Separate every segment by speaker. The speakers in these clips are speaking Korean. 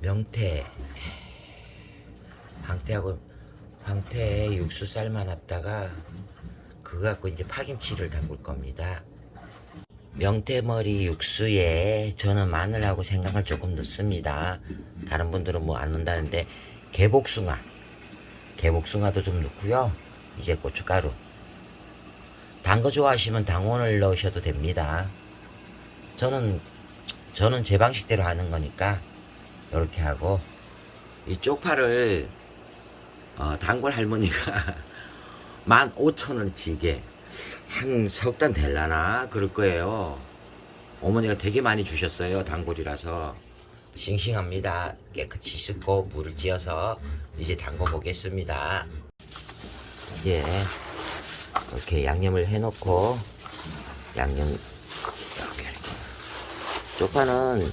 Speaker 1: 명태 황태하고 황태 육수 삶아놨다가 그거 갖고 이제 파김치를 담글 겁니다. 명태머리 육수에 저는 마늘하고 생강을 조금 넣습니다. 다른 분들은 뭐 안 넣는다는데 개복숭아, 개복숭아도 좀 넣고요. 이제 고춧가루. 단 거 좋아하시면 당원을 넣으셔도 됩니다. 저는 저는 제 방식대로 하는 거니까 이렇게 하고 이 쪽파를 어, 단골 할머니가 15,000원치 이게 한 석 단 될라나 그럴 거예요. 어머니가 되게 많이 주셨어요. 단골이라서 싱싱합니다. 깨끗이 씻고 물을 찌어서 이제 담궈 보겠습니다. 이제 이렇게 양념을 해 놓고 양념 이렇게 이렇게 쪽파는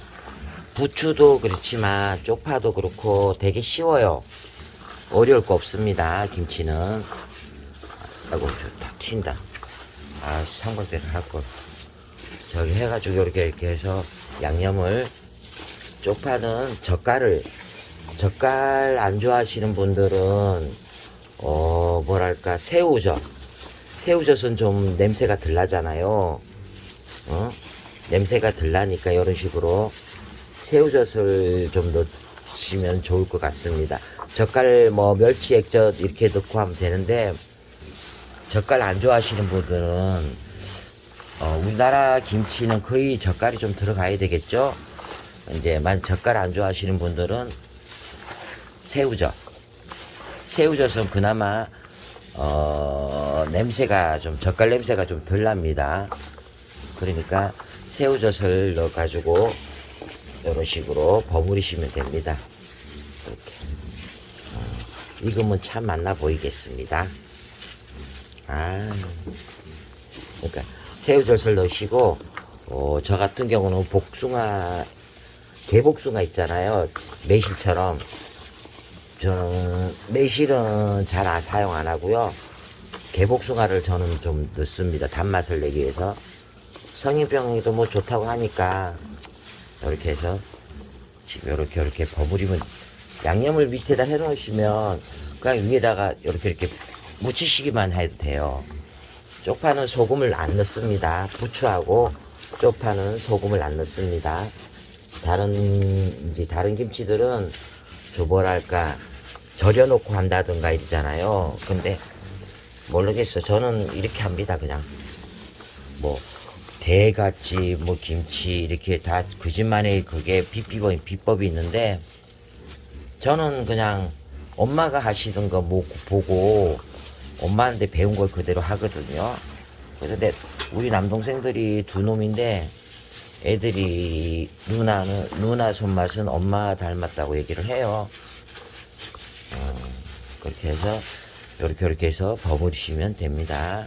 Speaker 1: 부추도 그렇지만 쪽파도 그렇고 되게 쉬워요. 어려울 거 없습니다. 김치는. 아이고, 저다 튄다. 아, 삼각대를 할 걸. 저기 해가지고 이렇게 이렇게 해서 양념을 쪽파는 젓갈을 젓갈 안 좋아하시는 분들은 어 뭐랄까 새우젓 새우젓은 좀 냄새가 덜 나잖아요. 어? 냄새가 덜 나니까 이런 식으로 새우젓을 좀 넣으시면 좋을 것 같습니다. 젓갈 뭐 멸치 액젓 이렇게 넣고 하면 되는데 젓갈 안 좋아하시는 분들은 어, 우리나라 김치는 거의 젓갈이 좀 들어가야 되겠죠. 이제 만 젓갈 안 좋아하시는 분들은 새우젓. 새우젓은 그나마 어, 냄새가 좀 젓갈 냄새가 좀 덜 납니다. 그러니까 새우젓을 넣어 가지고 이런 식으로 버무리시면 됩니다. 이렇게. 어, 익으면 참 맛나 보이겠습니다. 아, 그러니까 새우젓을 넣으시고 어, 저 같은 경우는 복숭아 개복숭아 있잖아요 매실처럼 저는 매실은 잘 안- 사용 안 하고요 개복숭아를 저는 좀 넣습니다 단맛을 내기 위해서 성인병에도 뭐 좋다고 하니까 이렇게 해서 지금 이렇게 이렇게 버무리면 양념을 밑에다 해 놓으시면 그냥 위에다가 이렇게 이렇게 묻히시기만 해도 돼요 쪽파는 소금을 안 넣습니다. 부추하고 쪽파는 소금을 안 넣습니다. 다른 이제 다른 김치들은 저 뭐랄까 절여놓고 한다든가 이러잖아요. 근데 모르겠어. 저는 이렇게 합니다. 그냥 뭐 대같이 뭐 김치 이렇게 다 그집만의 그게 비법이 비법이 있는데 저는 그냥 엄마가 하시던 거 뭐- 보고 엄마한테 배운 걸 그대로 하거든요. 그래서 내 우리 남동생들이 두 놈인데 애들이 누나는 누나 손맛은 엄마 닮았다고 얘기를 해요. 어, 그렇게 해서 이렇게 이렇게 해서 버무리시면 됩니다.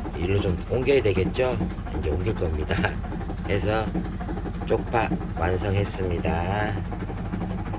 Speaker 1: 일로 좀 옮겨야 되겠죠? 이제 옮길 겁니다. 해서 쪽파 완성했습니다.